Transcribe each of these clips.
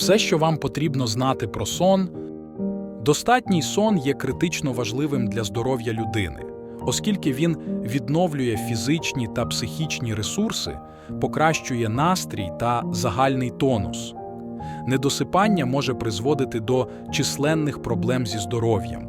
Все, що вам потрібно знати про сон, достатній сон є критично важливим для здоров'я людини, оскільки він відновлює фізичні та психічні ресурси, покращує настрій та загальний тонус. Недосипання може призводити до численних проблем зі здоров'ям.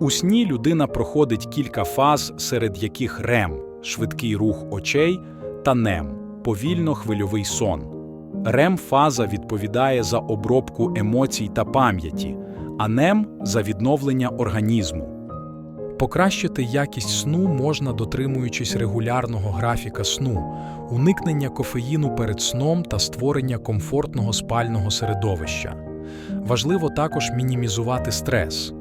У сні людина проходить кілька фаз, серед яких рем швидкий рух очей та нем повільно-хвильовий сон. Рем-фаза відповідає за обробку емоцій та пам'яті, а нем за відновлення організму. Покращити якість сну можна дотримуючись регулярного графіка сну, уникнення кофеїну перед сном та створення комфортного спального середовища. Важливо також мінімізувати стрес.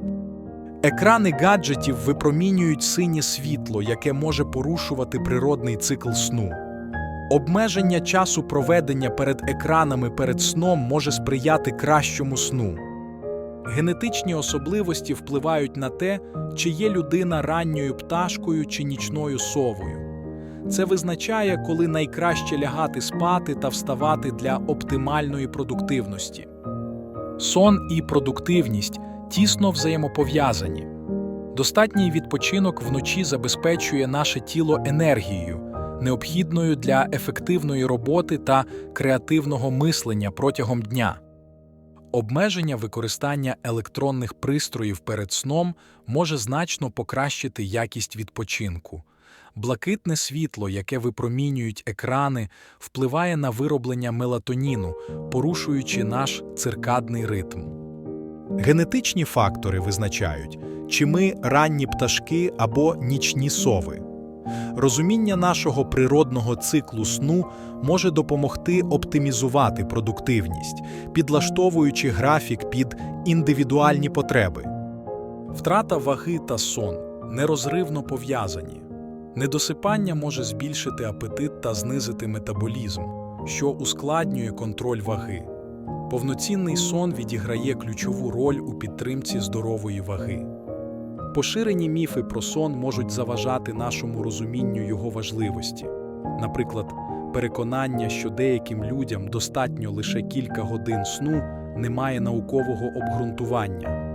Екрани гаджетів випромінюють синє світло, яке може порушувати природний цикл сну. Обмеження часу проведення перед екранами перед сном може сприяти кращому сну. Генетичні особливості впливають на те, чи є людина ранньою пташкою чи нічною совою. Це визначає, коли найкраще лягати спати та вставати для оптимальної продуктивності. Сон і продуктивність тісно взаємопов'язані. Достатній відпочинок вночі забезпечує наше тіло енергією, необхідною для ефективної роботи та креативного мислення протягом дня. Обмеження використання електронних пристроїв перед сном може значно покращити якість відпочинку. Блакитне світло, яке випромінюють екрани, впливає на вироблення мелатоніну, порушуючи наш циркадний ритм. Генетичні фактори визначають, чи ми ранні пташки або нічні сови. Розуміння нашого природного циклу сну може допомогти оптимізувати продуктивність, підлаштовуючи графік під індивідуальні потреби. Втрата ваги та сон нерозривно пов'язані. Недосипання може збільшити апетит та знизити метаболізм, що ускладнює контроль ваги. Повноцінний сон відіграє ключову роль у підтримці здорової ваги. Поширені міфи про сон можуть заважати нашому розумінню його важливості. Наприклад, переконання, що деяким людям достатньо лише кілька годин сну, не має наукового обґрунтування.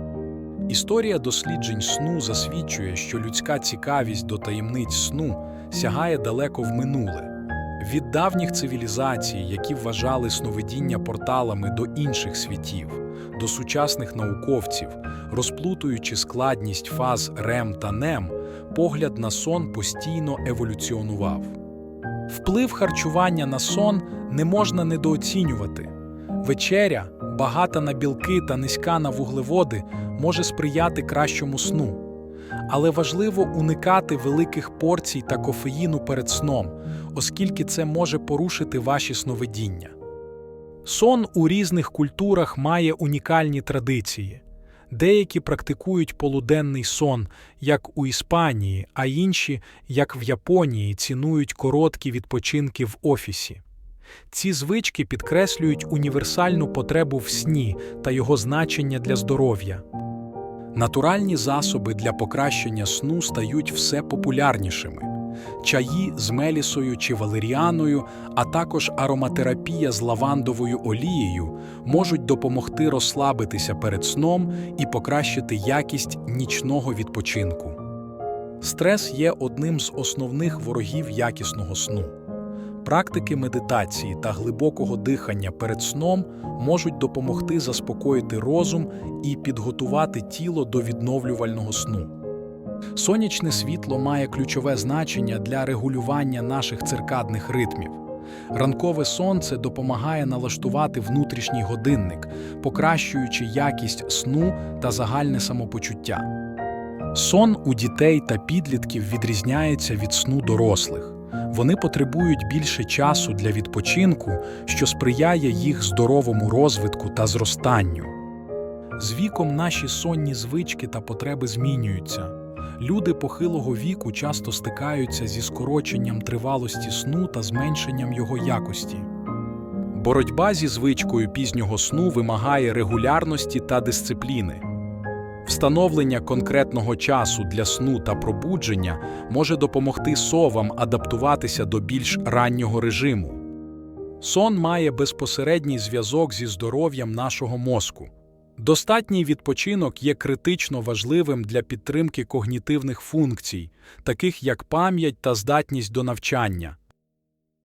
Історія досліджень сну засвідчує, що людська цікавість до таємниць сну сягає далеко в минуле. Від давніх цивілізацій, які вважали сновидіння порталами до інших світів, до сучасних науковців, розплутуючи складність фаз РЕМ та НЕМ, погляд на сон постійно еволюціонував. Вплив харчування на сон не можна недооцінювати. Вечеря, багата на білки та низька на вуглеводи, може сприяти кращому сну. Але важливо уникати великих порцій та кофеїну перед сном, оскільки це може порушити ваші сновидіння. Сон у різних культурах має унікальні традиції. Деякі практикують полуденний сон, як у Іспанії, а інші, як в Японії, цінують короткі відпочинки в офісі. Ці звички підкреслюють універсальну потребу в сні та його значення для здоров'я. Натуральні засоби для покращення сну стають все популярнішими. Чаї з мелісою чи валеріаною, а також ароматерапія з лавандовою олією можуть допомогти розслабитися перед сном і покращити якість нічного відпочинку. Стрес є одним з основних ворогів якісного сну. Практики медитації та глибокого дихання перед сном можуть допомогти заспокоїти розум і підготувати тіло до відновлювального сну. Сонячне світло має ключове значення для регулювання наших циркадних ритмів. Ранкове сонце допомагає налаштувати внутрішній годинник, покращуючи якість сну та загальне самопочуття. Сон у дітей та підлітків відрізняється від сну дорослих. Вони потребують більше часу для відпочинку, що сприяє їх здоровому розвитку та зростанню. З віком наші сонні звички та потреби змінюються. Люди похилого віку часто стикаються зі скороченням тривалості сну та зменшенням його якості. Боротьба зі звичкою пізнього сну вимагає регулярності та дисципліни. Встановлення конкретного часу для сну та пробудження може допомогти совам адаптуватися до більш раннього режиму. Сон має безпосередній зв'язок зі здоров'ям нашого мозку. Достатній відпочинок є критично важливим для підтримки когнітивних функцій, таких як пам'ять та здатність до навчання.